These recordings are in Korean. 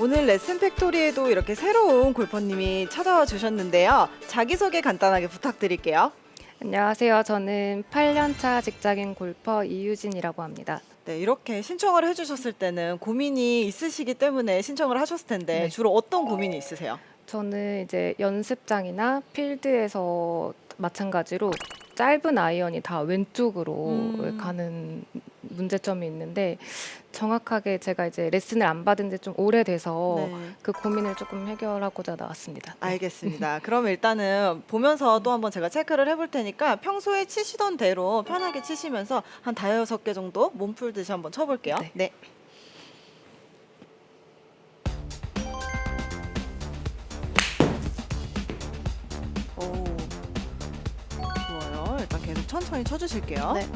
오늘 레슨 팩토리에도 이렇게 새로운 골퍼님이 찾아와 주셨는데요. 자기소개 간단하게 부탁드릴게요. 안녕하세요. 저는 8년차 직장인 골퍼 이유진이라고 합니다. 네, 이렇게 신청을 해주셨을 때는 고민이 있으시기 때문에 신청을 하셨을 텐데 네. 주로 어떤 고민이 있으세요? 저는 이제 연습장이나 필드에서 마찬가지로 짧은 아이언이 다 왼쪽으로 음. 가는 문제점이 있는데 정확하게 제가 이제 레슨을 안 받은 지 좀 오래돼서 네. 그 고민을 조금 해결하고자 나왔습니다. 네. 알겠습니다. 그럼 일단은 보면서 또 한번 제가 체크를 해볼 테니까 평소에 치시던 대로 편하게 치시면서 한 다여섯 개 정도 몸 풀듯이 한번 쳐볼게요. 네. 네. 오, 천천히 쳐주실게요. 네.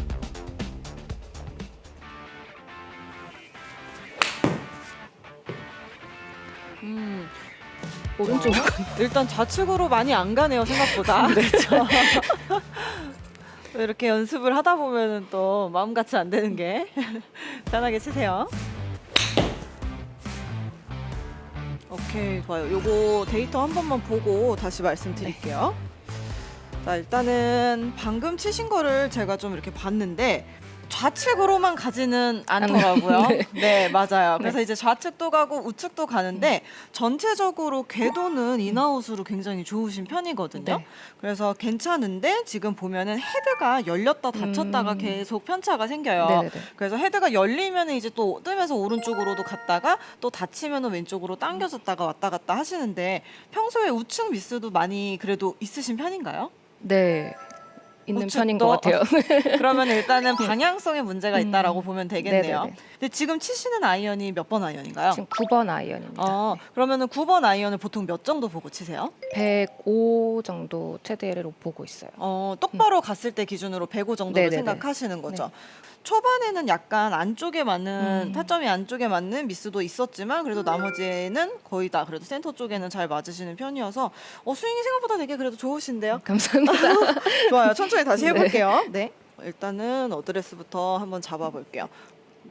음, 오른쪽. 일단 좌측으로 많이 안 가네요 생각보다. 그렇죠. 이렇게 연습을 하다 보면은 또 마음 같이 안 되는 게 편하게 치세요. 오케이 좋아요. 요거 데이터 한 번만 보고 다시 말씀드릴게요. 자 일단은 방금 치신 거를 제가 좀 이렇게 봤는데 좌측으로만 가지는 않더라고요. 네. 네, 맞아요. 그래서 이제 좌측도 가고 우측도 가는데 전체적으로 궤도는 인아웃으로 굉장히 좋으신 편이거든요. 네. 그래서 괜찮은데 지금 보면은 헤드가 열렸다 닫혔다가 음. 계속 편차가 생겨요. 네네네. 그래서 헤드가 열리면 이제 또 뜨면서 오른쪽으로도 갔다가 또 닫히면 왼쪽으로 당겨졌다가 왔다 갔다 하시는데 평소에 우측 미스도 많이 그래도 있으신 편인가요? 네. 있는 우측도- 편인 것 같아요. 그러면 일단은 방향성에 문제가 있다라고 보면 되겠네요. 네네네. 근데 지금 치시는 아이언이 몇 번 아이언인가요? 지금 9번 아이언입니다. 어, 그러면은 9번 아이언을 보통 몇 정도 보고 치세요? 105 정도 최대로 보고 있어요. 어, 똑바로 갔을 때 기준으로 105 정도를 네네네. 생각하시는 거죠. 초반에는 약간 안쪽에 맞는 음. 타점이 안쪽에 맞는 미스도 있었지만 그래도 나머지는 거의 다 그래도 센터 쪽에는 잘 맞으시는 편이어서 어, 스윙이 생각보다 되게 그래도 좋으신데요. 감사합니다. 좋아요. 천천히 다시 네. 해볼게요. 네. 일단은 어드레스부터 한번 잡아볼게요.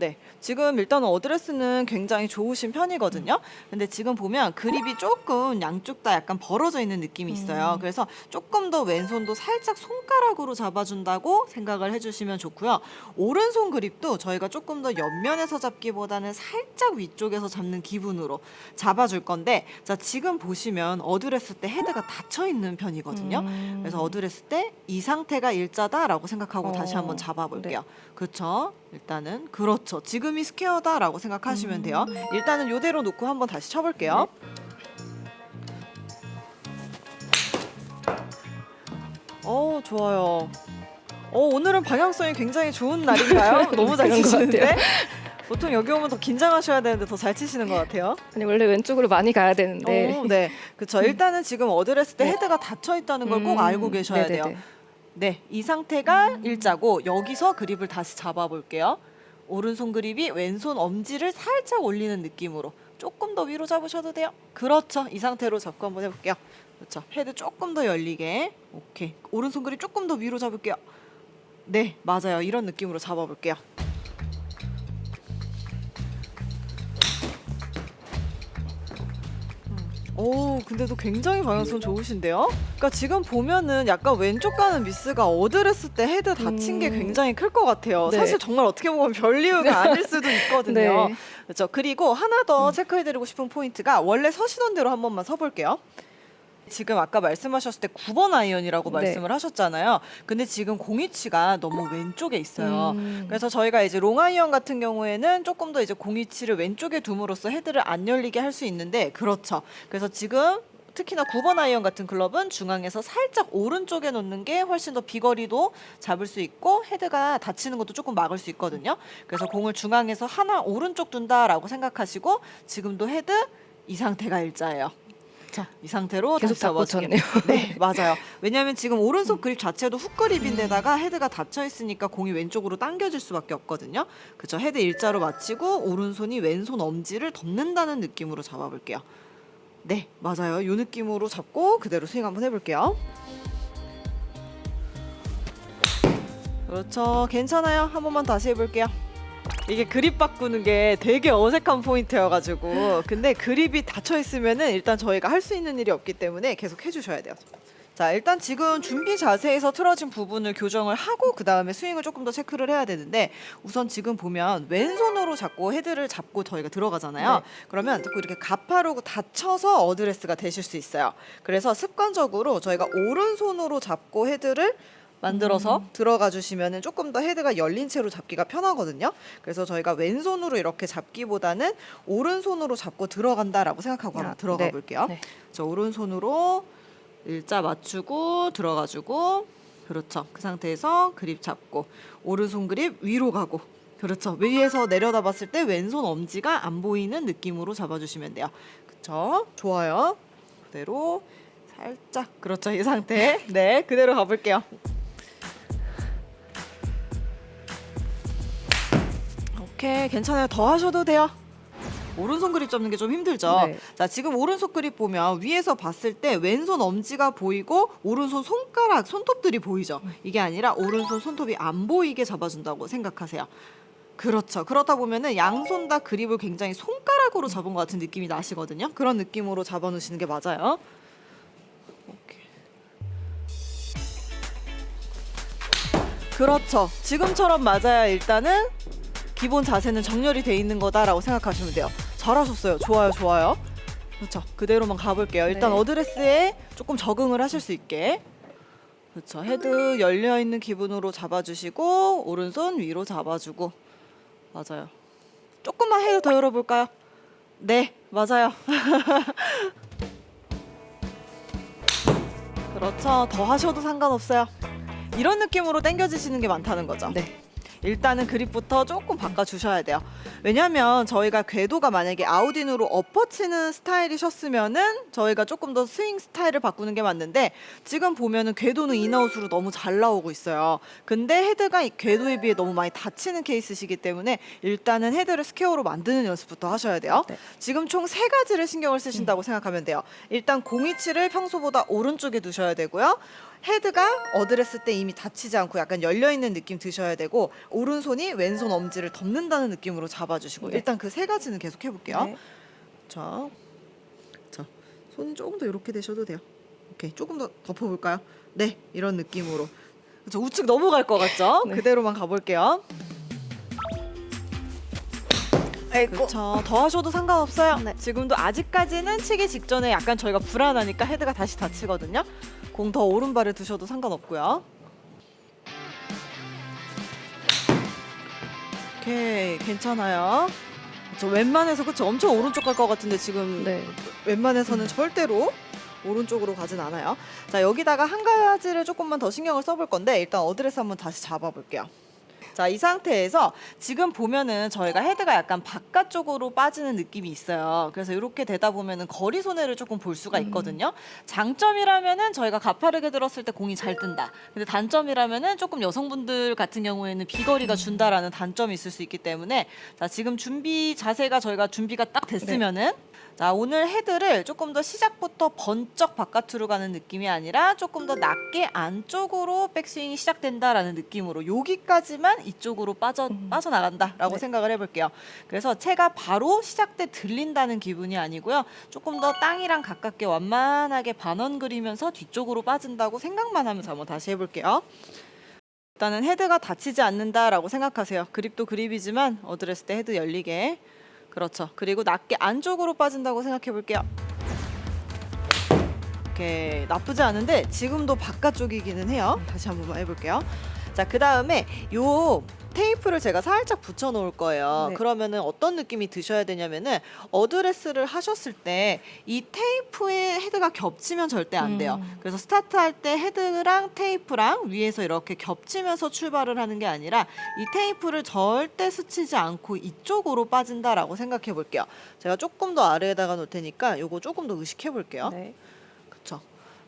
네. 지금 일단은 어드레스는 굉장히 좋으신 편이거든요. 근데 지금 보면 그립이 조금 양쪽 다 약간 벌어져 있는 느낌이 있어요. 음. 그래서 조금 더 왼손도 살짝 손가락으로 잡아준다고 생각을 해주시면 좋고요. 오른손 그립도 저희가 조금 더 옆면에서 잡기보다는 살짝 위쪽에서 잡는 기분으로 잡아줄 건데 자 지금 보시면 어드레스 때 헤드가 닫혀 있는 편이거든요. 음. 그래서 어드레스 때 이 상태가 일자다라고 생각하고 어, 다시 한번 잡아볼게요. 그렇죠? 일단은 그렇죠. 지금이 스퀘어다라고 생각하시면 돼요. 음. 일단은 요대로 놓고 한번 다시 쳐볼게요. 어 좋아요. 어 오늘은 방향성이 굉장히 좋은 날인가요? 너무 잘 그런 것 치시는데. 같아요. 보통 여기 오면 더 긴장하셔야 되는데 더 잘 치시는 것 같아요. 아니 원래 왼쪽으로 많이 가야 되는데 어, 네, 그렇죠. 일단은 지금 어드레스 때 헤드가 닫혀 있다는 걸 꼭 음, 알고 계셔야 네네네. 돼요. 네, 이 상태가 일자고 여기서 그립을 다시 잡아볼게요. 오른손 그립이 왼손 엄지를 살짝 올리는 느낌으로 조금 더 위로 잡으셔도 돼요. 그렇죠. 이 상태로 잡고 한번 해볼게요. 그렇죠. 헤드 조금 더 열리게. 오케이. 오른손 그립 조금 더 위로 잡을게요. 네, 맞아요. 이런 느낌으로 잡아볼게요. 오, 근데도 굉장히 방향성 좋으신데요? 그러니까 지금 보면은 약간 왼쪽 가는 미스가 어드레스 때 헤드 다친 게 음. 굉장히 클 것 같아요. 네. 사실 정말 어떻게 보면 별 이유가 아닐 수도 있거든요. 네. 그렇죠. 그리고 하나 더 체크해드리고 싶은 포인트가 원래 서시던 대로 한 번만 서볼게요. 지금 아까 말씀하셨을 때 9번 아이언이라고 네. 말씀을 하셨잖아요. 근데 지금 공이치가 너무 왼쪽에 있어요. 음. 그래서 저희가 이제 롱 아이언 같은 경우에는 조금 더 이제 공이치를 왼쪽에 둠으로써 헤드를 안 열리게 할 수 있는데 그렇죠. 그래서 지금 특히나 9번 아이언 같은 클럽은 중앙에서 살짝 오른쪽에 놓는 게 훨씬 더 비거리도 잡을 수 있고 헤드가 다치는 것도 조금 막을 수 있거든요. 그래서 공을 중앙에서 하나 오른쪽 둔다라고 생각하시고 지금도 헤드 이 상태가 일자예요. 자, 이 상태로 계속 다시 잡아주게. 쳤네요. 네, 맞아요. 왜냐하면 지금 오른손 그립 자체도 훅 그립인데다가 헤드가 닫혀 있으니까 공이 왼쪽으로 당겨질 수밖에 없거든요. 그죠? 헤드 일자로 맞추고 오른손이 왼손 엄지를 덮는다는 느낌으로 잡아볼게요. 네, 맞아요. 이 느낌으로 잡고 그대로 스윙 한번 해볼게요. 그렇죠. 괜찮아요. 한 번만 다시 해볼게요. 이게 그립 바꾸는 게 되게 어색한 포인트여가지고 근데 그립이 닫혀 있으면은 일단 저희가 할 수 있는 일이 없기 때문에 계속 해주셔야 돼요. 자 일단 지금 준비 자세에서 틀어진 부분을 교정을 하고 그 다음에 스윙을 조금 더 체크를 해야 되는데 우선 지금 보면 왼손으로 잡고 헤드를 잡고 저희가 들어가잖아요. 네. 그러면 자꾸 이렇게 가파르고 닫혀서 어드레스가 되실 수 있어요. 그래서 습관적으로 저희가 오른손으로 잡고 헤드를 만들어서 들어가 주시면은 조금 더 헤드가 열린 채로 잡기가 편하거든요. 그래서 저희가 왼손으로 이렇게 잡기보다는 오른손으로 잡고 들어간다라고 생각하고 한번 아, 들어가 네. 볼게요. 네. 저 오른손으로 일자 맞추고 들어가주고 그렇죠. 그 상태에서 그립 잡고 오른손 그립 위로 가고 그렇죠. 위에서 내려다 봤을 때 왼손 엄지가 안 보이는 느낌으로 잡아주시면 돼요. 그렇죠. 좋아요. 그대로 살짝 그렇죠. 이 상태. 네, 그대로 가볼게요. 오케이, 괜찮아요. 더 하셔도 돼요. 오른손 그립 잡는 게 좀 힘들죠. 네. 자, 지금 오른손 그립 보면 위에서 봤을 때 왼손 엄지가 보이고 오른손 손가락, 손톱들이 보이죠. 이게 아니라 오른손 손톱이 안 보이게 잡아준다고 생각하세요. 그렇죠. 그렇다 보면은 양손 다 그립을 굉장히 손가락으로 잡은 것 같은 느낌이 나시거든요. 그런 느낌으로 잡아놓으시는 게 맞아요. 오케이. 그렇죠. 지금처럼 맞아야 일단은 기본 자세는 정렬이 돼 있는 거다라고 생각하시면 돼요. 잘하셨어요. 좋아요, 좋아요. 그렇죠. 그대로만 가볼게요. 일단 네. 어드레스에 조금 적응을 하실 수 있게. 그렇죠. 헤드 열려 있는 기분으로 잡아주시고 오른손 위로 잡아주고 맞아요. 조금만 헤드 더 열어볼까요? 네, 맞아요. 그렇죠. 더 하셔도 상관없어요. 이런 느낌으로 당겨지시는 게 많다는 거죠. 네. 일단은 그립부터 조금 바꿔주셔야 돼요. 왜냐하면 저희가 궤도가 만약에 아웃인으로 엎어치는 스타일이셨으면은 저희가 조금 더 스윙 스타일을 바꾸는 게 맞는데 지금 보면은 궤도는 인아웃으로 너무 잘 나오고 있어요. 근데 헤드가 이 궤도에 비해 너무 많이 다치는 케이스시기 때문에 일단은 헤드를 스퀘어로 만드는 연습부터 하셔야 돼요. 네. 지금 총 세 가지를 신경을 쓰신다고 생각하면 돼요. 일단 공위치를 평소보다 오른쪽에 두셔야 되고요. 헤드가 어드레스 때 이미 닫히지 않고 약간 열려 있는 느낌 드셔야 되고 오른손이 왼손 엄지를 덮는다는 느낌으로 잡아주시고 네. 일단 그 세 가지는 계속 해볼게요. 네. 자, 자, 손 조금 더 이렇게 되셔도 돼요. 오케이, 조금 더 덮어볼까요? 네, 이런 느낌으로. 그렇죠, 우측 넘어갈 것 같죠? 네. 그대로만 가볼게요. 그렇죠. 더 하셔도 상관없어요. 네. 지금도 아직까지는 치기 직전에 약간 저희가 불안하니까 헤드가 다시 닫히거든요. 공 더 오른발에 두셔도 상관없고요. 오케이, 괜찮아요. 저 웬만해서 그쵸 엄청 오른쪽 갈 것 같은데 지금 네. 웬만해서는 절대로 오른쪽으로 가진 않아요. 자 여기다가 한 가지를 조금만 더 신경을 써볼 건데 일단 어드레스 한번 다시 잡아볼게요. 자 이 상태에서 지금 보면은 저희가 헤드가 약간 바깥쪽으로 빠지는 느낌이 있어요. 그래서 이렇게 되다 보면은 거리 손해를 조금 볼 수가 있거든요. 장점이라면은 저희가 가파르게 들었을 때 공이 잘 뜬다. 근데 단점이라면은 조금 여성분들 같은 경우에는 비거리가 준다라는 단점이 있을 수 있기 때문에 자 지금 준비 자세가 저희가 준비가 딱 됐으면은 자 오늘 헤드를 조금 더 시작부터 번쩍 바깥으로 가는 느낌이 아니라 조금 더 낮게 안쪽으로 백스윙이 시작된다라는 느낌으로 여기까지만 이쪽으로 빠져 음. 빠져나간다라고 네. 생각을 해볼게요. 그래서 채가 바로 시작 때 들린다는 기분이 아니고요. 조금 더 땅이랑 가깝게 완만하게 반원 그리면서 뒤쪽으로 빠진다고 생각만 하면서 한번 다시 해볼게요. 일단은 헤드가 닫히지 않는다라고 생각하세요. 그립도 그립이지만 어드레스 때 헤드 열리게. 그렇죠. 그리고 낮게 안쪽으로 빠진다고 생각해 볼게요. 오케이. 나쁘지 않은데 지금도 바깥쪽이기는 해요. 다시 한 번만 해볼게요. 자, 그 다음에 요 테이프를 제가 살짝 붙여 놓을 거예요. 네. 그러면은 어떤 느낌이 드셔야 되냐면은 어드레스를 하셨을 때 이 테이프에 헤드가 겹치면 절대 안 돼요. 음. 그래서 스타트할 때 헤드랑 테이프랑 위에서 이렇게 겹치면서 출발을 하는 게 아니라 이 테이프를 절대 스치지 않고 이쪽으로 빠진다라고 생각해 볼게요. 제가 조금 더 아래에다가 놓을 테니까 요거 조금 더 의식해 볼게요. 네.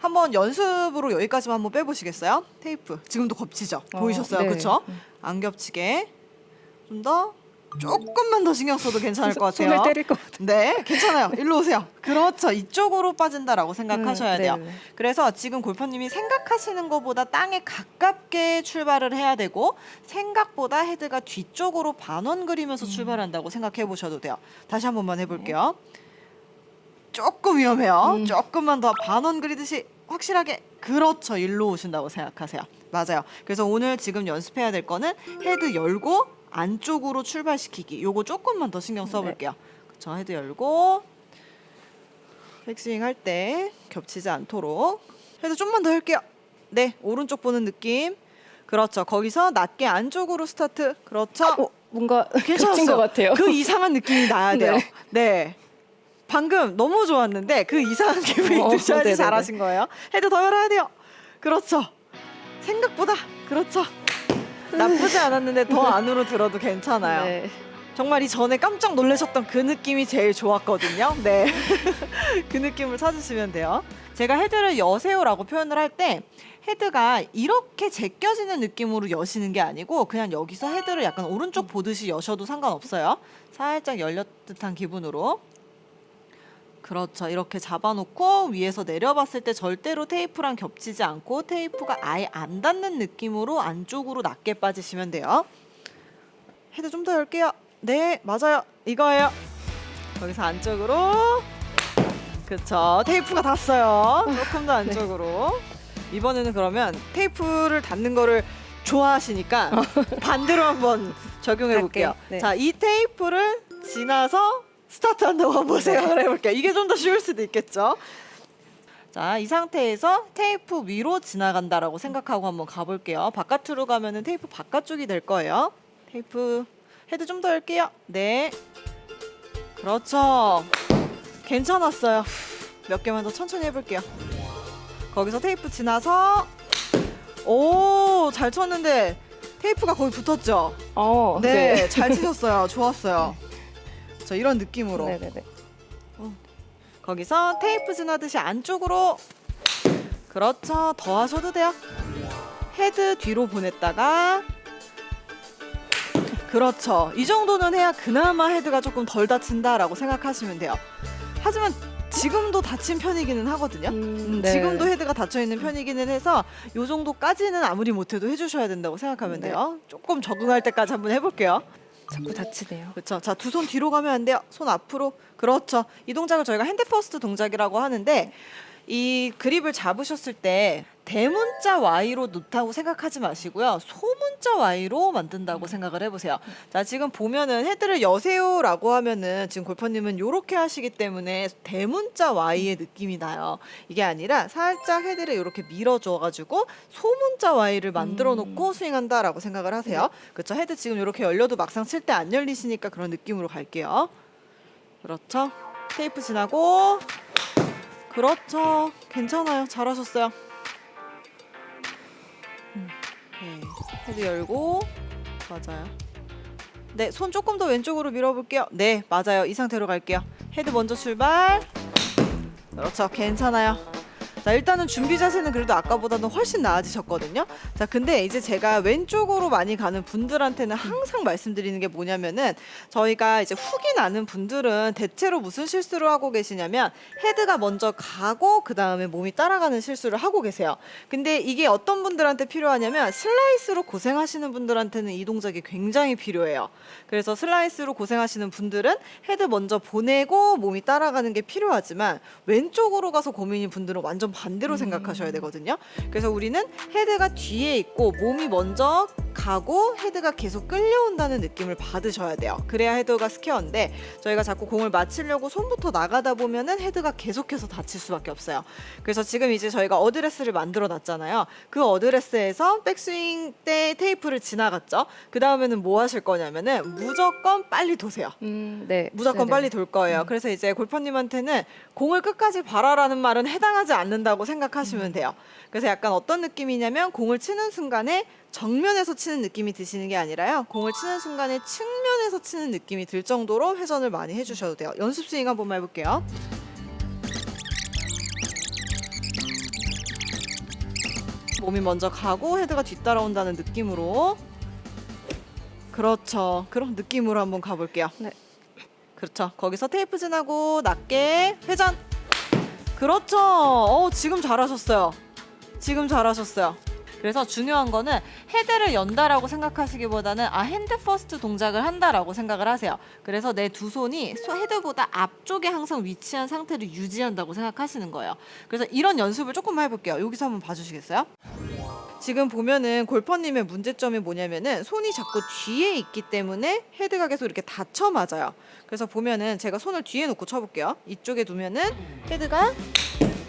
한번 연습으로 여기까지만 한번 빼보시겠어요? 테이프 지금도 겹치죠? 어, 보이셨어요? 네. 그렇죠? 음. 안 겹치게 좀 더 조금만 더 신경 써도 괜찮을 것 같아요. 손을 때릴 것 같아요. 네, 괜찮아요. 일로 오세요. 그렇죠. 이쪽으로 빠진다라고 생각하셔야 음, 돼요. 네네. 그래서 지금 골퍼님이 생각하시는 것보다 땅에 가깝게 출발을 해야 되고 생각보다 헤드가 뒤쪽으로 반원 그리면서 출발한다고 생각해 보셔도 돼요. 다시 한 번만 해볼게요. 조금 위험해요. 음. 조금만 더 반원 그리듯이 확실하게 그렇죠. 일로 오신다고 생각하세요. 맞아요. 그래서 오늘 지금 연습해야 될 거는 헤드 열고 안쪽으로 출발시키기. 요거 조금만 더 신경 써볼게요. 그렇죠. 헤드 열고 백스윙 할 때 겹치지 않도록 헤드 좀만 더 할게요. 네, 오른쪽 보는 느낌. 그렇죠. 거기서 낮게 안쪽으로 스타트. 그렇죠. 어, 뭔가 괜찮았어요. 것 같아요. 그 이상한 느낌이 나야 돼요. 네. 네. 방금 너무 좋았는데 그 이상한 기분이 어, 드셔야지 네네네. 잘하신 거예요. 헤드 더 열어야 돼요. 그렇죠. 생각보다 그렇죠. 나쁘지 않았는데 더 안으로 들어도 괜찮아요. 네. 정말 이 전에 깜짝 놀라셨던 그 느낌이 제일 좋았거든요. 네. 그 느낌을 찾으시면 돼요. 제가 헤드를 여세요라고 표현을 할 때 헤드가 이렇게 제껴지는 느낌으로 여시는 게 아니고 그냥 여기서 헤드를 약간 오른쪽 보듯이 여셔도 상관없어요. 살짝 열렸 듯한 기분으로. 그렇죠. 이렇게 잡아놓고 위에서 내려봤을 때 절대로 테이프랑 겹치지 않고 테이프가 아예 안 닿는 느낌으로 안쪽으로 낮게 빠지시면 돼요. 헤드 좀 더 열게요. 네, 맞아요. 이거예요. 거기서 안쪽으로. 그쵸. 테이프가 닿았어요. 조금 더 안쪽으로. 이번에는 그러면 테이프를 닿는 거를 좋아하시니까 반대로 한번 적용해 볼게요. 할게요. 네. 자, 이 테이프를 지나서 스타트 한다고 한번 생각을 해볼게요. 이게 좀 더 쉬울 수도 있겠죠. 자, 이 상태에서 테이프 위로 지나간다라고 생각하고 한번 가볼게요. 바깥으로 가면은 테이프 바깥쪽이 될 거예요. 테이프 헤드 좀 더 열게요. 네. 그렇죠. 괜찮았어요. 몇 개만 더 천천히 해볼게요. 거기서 테이프 지나서 오, 잘 쳤는데 테이프가 거의 붙었죠? 어, 네, 잘 치셨어요. 좋았어요. 저 이런 느낌으로. 네, 네, 네. 거기서 테이프 지나듯이 안쪽으로. 그렇죠. 더 하셔도 돼요. 헤드 뒤로 보냈다가. 그렇죠. 이 정도는 해야 그나마 헤드가 조금 덜 다친다라고 생각하시면 돼요. 하지만 지금도 다친 편이기는 하거든요. 음, 네. 지금도 헤드가 닫혀 있는 편이기는 해서 요 정도까지는 아무리 못해도 해주셔야 된다고 생각하면 네. 돼요. 조금 적응할 때까지 한번 해볼게요 자꾸 다치네요. 그렇죠. 자, 두 손 뒤로 가면 안 돼요. 손 앞으로. 그렇죠. 이 동작을 저희가 핸드 퍼스트 동작이라고 하는데 이 그립을 잡으셨을 때 대문자 Y로 놓다고 생각하지 마시고요. 소문자 Y로 만든다고 생각을 해보세요. 자, 지금 보면은 헤드를 여세요라고 하면은 지금 골퍼님은 요렇게 하시기 때문에 대문자 Y의 느낌이 나요. 이게 아니라 살짝 헤드를 이렇게 밀어줘가지고 소문자 Y를 만들어 놓고 스윙한다라고 생각을 하세요. 그렇죠. 헤드 지금 이렇게 열려도 막상 칠 때 안 열리시니까 그런 느낌으로 갈게요. 그렇죠. 테이프 지나고 그렇죠. 괜찮아요. 잘하셨어요. 음, 네. 헤드 열고 맞아요. 네, 손 조금 더 왼쪽으로 밀어볼게요. 네, 맞아요. 이 상태로 갈게요. 헤드 먼저 출발. 그렇죠. 괜찮아요. 자, 일단은 준비 자세는 그래도 아까보다는 훨씬 나아지셨거든요. 자, 근데 이제 제가 왼쪽으로 많이 가는 분들한테는 항상 말씀드리는 게 뭐냐면은 저희가 이제 훅이 나는 분들은 대체로 무슨 실수를 하고 계시냐면 헤드가 먼저 가고 그 다음에 몸이 따라가는 실수를 하고 계세요. 근데 이게 어떤 분들한테 필요하냐면 슬라이스로 고생하시는 분들한테는 이 동작이 굉장히 필요해요. 그래서 슬라이스로 고생하시는 분들은 헤드 먼저 보내고 몸이 따라가는 게 필요하지만 왼쪽으로 가서 고민인 분들은 완전 반대로 생각하셔야 되거든요. 그래서 우리는 헤드가 뒤에 있고 몸이 먼저 가고 헤드가 계속 끌려온다는 느낌을 받으셔야 돼요. 그래야 헤드가 스퀘어인데 저희가 자꾸 공을 맞추려고 손부터 나가다 보면은 헤드가 계속해서 다칠 수밖에 없어요. 그래서 지금 이제 저희가 어드레스를 만들어 놨잖아요. 그 어드레스에서 백스윙 때 테이프를 지나갔죠. 그 다음에는 뭐 하실 거냐면은 무조건 빨리 도세요. 음, 네. 무조건 네네. 빨리 돌 거예요. 그래서 이제 골퍼님한테는 공을 끝까지 바라라는 말은 해당하지 않는다고 생각하시면 돼요. 그래서 약간 어떤 느낌이냐면 공을 치는 순간에 정면에서 치는 느낌이 드시는 게 아니라요. 공을 치는 순간에 측면에서 치는 느낌이 들 정도로 회전을 많이 해주셔도 돼요. 연습 스윙 한 번만 해볼게요. 몸이 먼저 가고 헤드가 뒤따라온다는 느낌으로 그렇죠. 그런 느낌으로 한번 가볼게요. 네. 그렇죠. 거기서 테이프 진하고 낮게 회전. 그렇죠. 어, 지금 잘하셨어요. 지금 잘하셨어요. 그래서 중요한 거는 헤드를 연다라고 생각하시기보다는 아 핸드 퍼스트 동작을 한다라고 생각을 하세요. 그래서 내 두 손이 소- 헤드보다 앞쪽에 항상 위치한 상태를 유지한다고 생각하시는 거예요. 그래서 이런 연습을 조금만 해볼게요. 여기서 한번 봐주시겠어요? 지금 보면은 골퍼님의 문제점이 뭐냐면은 손이 자꾸 뒤에 있기 때문에 헤드가 계속 이렇게 닫혀 맞아요. 그래서 보면은 제가 손을 뒤에 놓고 쳐볼게요. 이쪽에 두면은 헤드가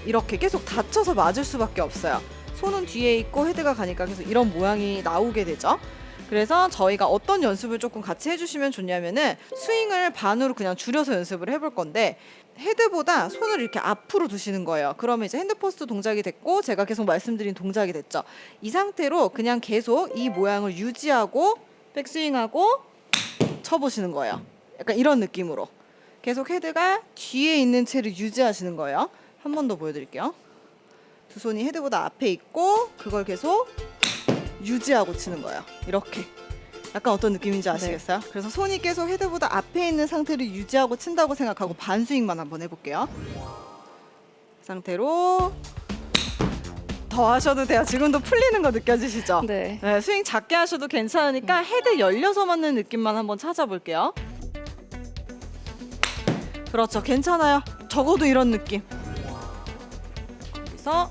이렇게 계속 닫혀서 맞을 수밖에 없어요. 손은 뒤에 있고 헤드가 가니까 계속 이런 모양이 나오게 되죠. 그래서 저희가 어떤 연습을 조금 같이 해주시면 좋냐면은 스윙을 반으로 그냥 줄여서 연습을 해볼 건데 헤드보다 손을 이렇게 앞으로 두시는 거예요. 그러면 이제 핸드포스트 동작이 됐고 제가 계속 말씀드린 동작이 됐죠. 이 상태로 그냥 계속 이 모양을 유지하고 백스윙하고 쳐보시는 거예요. 약간 이런 느낌으로 계속 헤드가 뒤에 있는 채를 유지하시는 거예요. 한 번 더 보여드릴게요. 두 손이 헤드보다 앞에 있고 그걸 계속 유지하고 치는 거예요. 이렇게. 약간 어떤 느낌인지 아시겠어요? 그래서 손이 계속 헤드보다 앞에 있는 상태를 유지하고 친다고 생각하고 반스윙만 한번 해볼게요. 그 상태로 더 하셔도 돼요. 지금도 풀리는 거 느껴지시죠? 네. 네, 스윙 작게 하셔도 괜찮으니까 헤드 열려서 맞는 느낌만 한번 찾아볼게요. 그렇죠, 괜찮아요. 적어도 이런 느낌. 그래서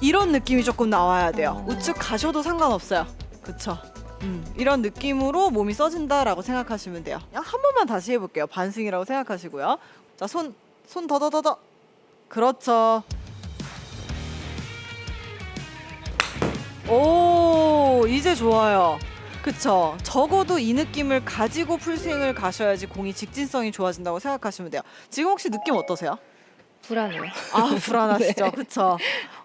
이런 느낌이 조금 나와야 돼요. 어. 우측 가셔도 상관없어요. 그쵸? 음, 이런 느낌으로 몸이 써진다라고 생각하시면 돼요. 한 번만 다시 해볼게요. 반승이라고 생각하시고요. 자, 손, 손 더더더 더. 그렇죠. 오, 이제 좋아요. 그쵸. 적어도 이 느낌을 가지고 풀스윙을 가셔야지 공이 직진성이 좋아진다고 생각하시면 돼요. 지금 혹시 느낌 어떠세요? 불안해요. 아, 불안하시죠? 네. 그쵸.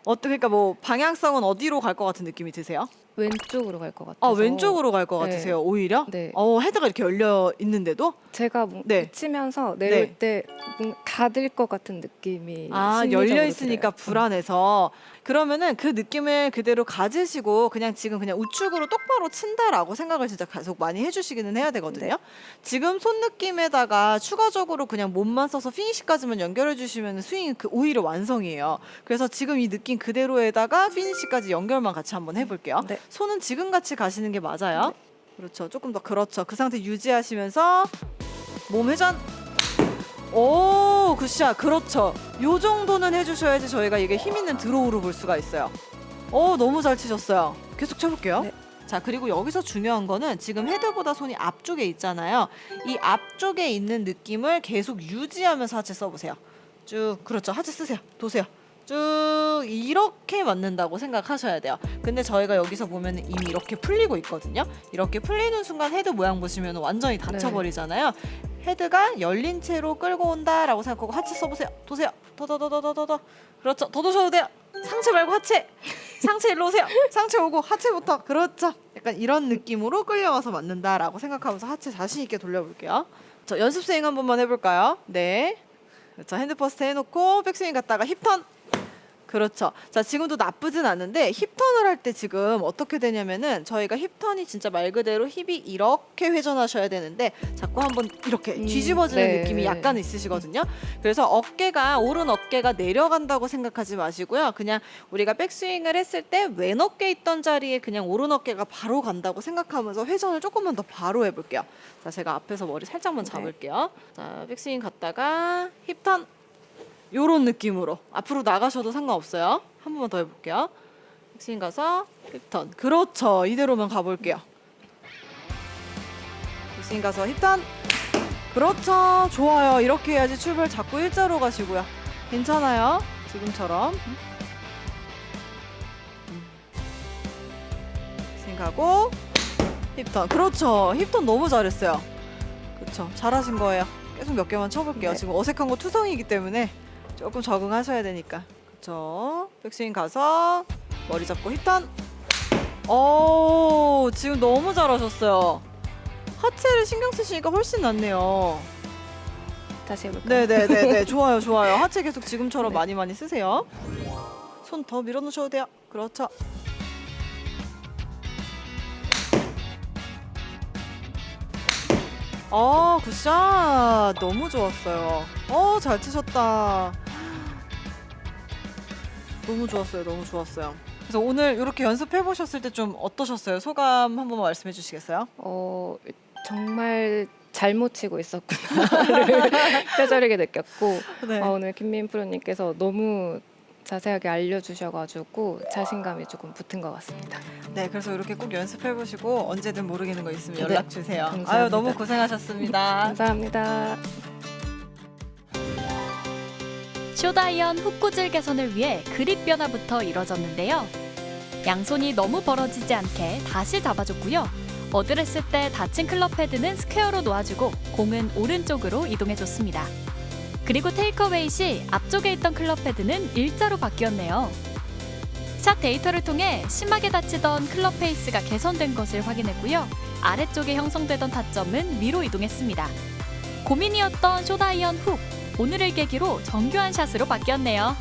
어떻게, 그러니까 뭐, 방향성은 어디로 갈 것 같은 느낌이 드세요? 왼쪽으로 갈것 아, 같아서. 왼쪽으로 갈 것 네. 같으세요, 오히려? 네. 어, 헤드가 이렇게 열려 있는데도? 제가 뭐 네. 치면서 내려올 네. 때 뭔가 닫을 것 같은 느낌이 아, 심리적으로 열려 있으니까 들어요. 불안해서. 그러면은 그 느낌을 그대로 가지시고 그냥 지금 그냥 우측으로 똑바로 친다라고 생각을 진짜 계속 많이 해주시기는 해야 되거든요. 네. 지금 손 느낌에다가 추가적으로 그냥 몸만 써서 피니시까지만 연결해 주시면 스윙이 그 오히려 완성이에요. 그래서 지금 이 느낌 그대로에다가 피니시까지 연결만 같이 한번 해볼게요. 네. 손은 지금 같이 가시는 게 맞아요. 그렇죠. 조금 더 그렇죠. 그 상태 유지하시면서 몸 회전. 오, 굿샷. 그렇죠. 요 정도는 해주셔야지 저희가 이게 힘 있는 드로우로 볼 수가 있어요. 오, 너무 잘 치셨어요. 계속 쳐볼게요. 네. 자, 그리고 여기서 중요한 거는 지금 헤드보다 손이 앞쪽에 있잖아요. 이 앞쪽에 있는 느낌을 계속 유지하면서 하체 써보세요. 쭉, 그렇죠. 하체 쓰세요. 도세요. 쭉 이렇게 맞는다고 생각하셔야 돼요. 근데 저희가 여기서 보면 이미 이렇게 풀리고 있거든요. 이렇게 풀리는 순간 헤드 모양 보시면 완전히 닫혀버리잖아요. 헤드가 열린 채로 끌고 온다라고 생각하고 하체 써보세요. 도세요. 더 더 더 더 더 더 더. 그렇죠. 더 도셔도 돼요. 상체 말고 하체. 상체 일로 오세요. 상체 오고 하체부터. 그렇죠. 약간 이런 느낌으로 끌려와서 맞는다라고 생각하면서 하체 자신 있게 돌려볼게요. 저 연습 스윙 한 번만 해볼까요? 네. 그렇죠. 핸드 퍼스트 해놓고 백스윙 갔다가 힙턴. 그렇죠. 자, 지금도 나쁘진 않은데 힙턴을 할 때 지금 어떻게 되냐면은 저희가 힙턴이 진짜 말 그대로 힙이 이렇게 회전하셔야 되는데 자꾸 한번 이렇게 음, 뒤집어지는 네. 느낌이 약간 있으시거든요. 그래서 어깨가 오른 어깨가 내려간다고 생각하지 마시고요. 그냥 우리가 백스윙을 했을 때 왼 어깨 있던 자리에 그냥 오른 어깨가 바로 간다고 생각하면서 회전을 조금만 더 바로 해볼게요. 자, 제가 앞에서 머리 살짝만 네. 잡을게요. 자, 백스윙 갔다가 힙턴 요런 느낌으로 앞으로 나가셔도 상관없어요. 한 번만 더 해볼게요. 백스윙 가서 힙턴. 그렇죠. 이대로만 가볼게요. 백스윙 가서 힙턴. 그렇죠. 좋아요. 이렇게 해야지 출발 자꾸 일자로 가시고요. 괜찮아요. 지금처럼. 음. 백스윙 가고 힙턴. 그렇죠. 힙턴 너무 잘했어요. 그렇죠. 잘하신 거예요. 계속 몇 개만 쳐볼게요. 네. 지금 어색한 거 투성이기 때문에 조금 적응하셔야 되니까. 그렇죠. 백스윙 가서 머리 잡고 힙턴. 오, 지금 너무 잘하셨어요. 하체를 신경 쓰시니까 훨씬 낫네요. 다시 해볼까요? 네네네네 좋아요 좋아요 하체 계속 지금처럼 네. 많이 많이 쓰세요 손 더 밀어놓으셔도 돼요 그렇죠 아, 굿샷. 너무 좋았어요. 어, 잘 치셨다. 너무 좋았어요. 너무 좋았어요. 그래서 오늘 이렇게 연습해 보셨을 때 좀 어떠셨어요? 소감 한 번만 말씀해 주시겠어요? 어, 정말 잘못 치고 있었구나를 뼈저리게 느꼈고 네. 어, 오늘 김민 프로님께서 너무 자세하게 알려주셔가지고 자신감이 조금 붙은 것 같습니다. 네, 그래서 이렇게 꼭 연습해 보시고 언제든 모르겠는 거 있으면 네, 연락 주세요. 감사합니다. 아유, 너무 고생하셨습니다. 감사합니다. 쇼다이언 훅구질 개선을 위해 그립 변화부터 이뤄졌는데요. 양손이 너무 벌어지지 않게 다시 잡아줬고요. 어드레스 때 다친 클럽 헤드는 스퀘어로 놓아주고 공은 오른쪽으로 이동해줬습니다. 그리고 테이크어웨이 시 앞쪽에 있던 클럽 헤드는 일자로 바뀌었네요. 샷 데이터를 통해 심하게 다치던 클럽 페이스가 개선된 것을 확인했고요. 아래쪽에 형성되던 타점은 위로 이동했습니다. 고민이었던 쇼다이언 훅 오늘을 계기로 정교한 샷으로 바뀌었네요.